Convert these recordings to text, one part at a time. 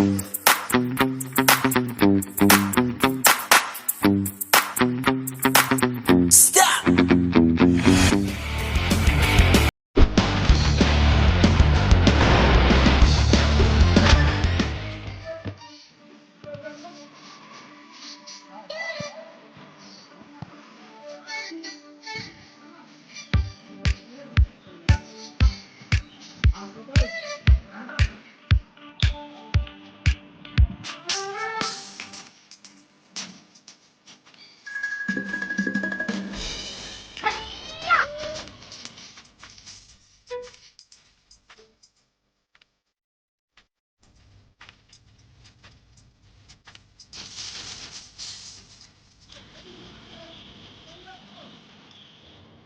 Mm-hmm.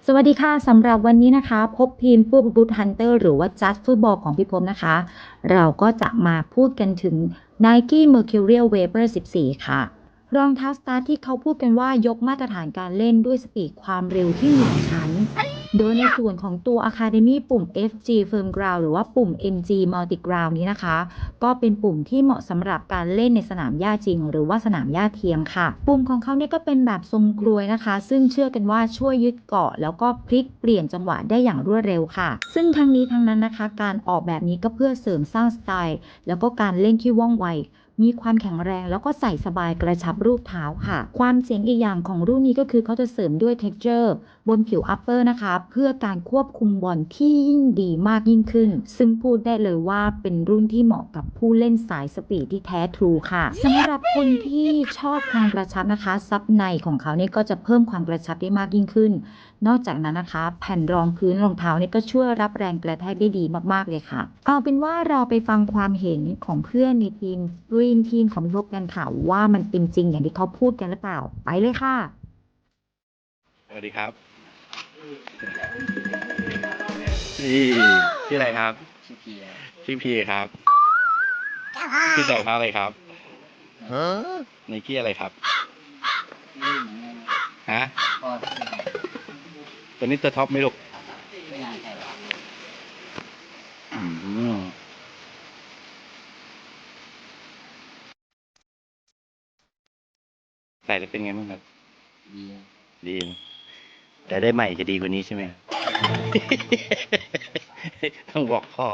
สวัสดีค่ะสำหรับวันนี้นะคะ พบทีมฟูบู o ฮันเตอร์หรือว่าจัสฟุตบอลของพี่พบนะคะ เราก็จะมาพูดกันถึง Nike Mercurial Vapor 14 ค่ะ รองเท้าสตาร์ทที่เขาพูดกันว่ายกมาตรฐานการเล่นด้วยสปีดความเร็วที่เหนือชั้น โดยในส่วนของตัว Academy ปุ่ม FG Firm Ground หรือว่าปุ่ม MG Multi Ground นี้นะคะ ก็เป็นปุ่มที่เหมาะสำหรับการเล่นในสนามหญ้าจริง หรือว่าสนามหญ้าเทียมค่ะ ปุ่มของเขาเนี่ยก็เป็นแบบทรงกลวยนะคะ ซึ่งเชื่อกันว่าช่วยยึดเกาะ แล้วก็พลิกเปลี่ยนจังหวะได้อย่างรวดเร็วค่ะ ซึ่งทั้งนี้ทั้งนั้นนะคะ การออกแบบนี้ก็เพื่อเสริมสร้างสไตล์ แล้วก็การเล่นที่ว่องไวมีความแข็งแรงแล้วก็ใส่สบายกระชับรูปเท้าค่ะ ความเจ๋งอีกอย่างของรุ่นนี้ก็คือเขาจะเสริมด้วย texture บนผิว upper นะคะ เพื่อการควบคุมบอลที่ยิ่งดีมากยิ่งขึ้น ซึ่งพูดได้เลยว่าเป็นรุ่นที่เหมาะกับผู้เล่นสายสปีดที่แท้ทรูค่ะสำหรับคนที่ชอบความกระชับนะคะ ซับในของเขาเนี่ยก็จะเพิ่มความกระชับได้มากยิ่งขึ้น นอกจากนั้นนะคะ แผ่นรองพื้นรองเท้าเนี่ยก็ช่วยรับแรงกระแทกได้ดีมากๆเลยค่ะ เอาเป็นว่าเราไปฟังความเห็นของเพื่อนในทีมรีมทีมของพี่พบกันค่ะว่ามันเป็นจริงอย่างที่เขาพูดกันหรือเปล่า ไปเลยค่ะ สวัสดีครับ นี่ชื่ออะไรครับ ชื่อพีครับชื่อพีครับชื่อใส่ผ้าอะไรครับไนกี้อะไรครับไม่รู้เหมือนกันฮะพ่อที่ไหนตัวนี้ตัวท็อปไหม่ลูกไม่น่าใช่หรอกอืมใส่แล้วเป็นไงบ้างครับ ดีครับดีนะ แต่ได้ใหม่จะดีกว่านี้ใช่ไหม ต้องบอกพ่อ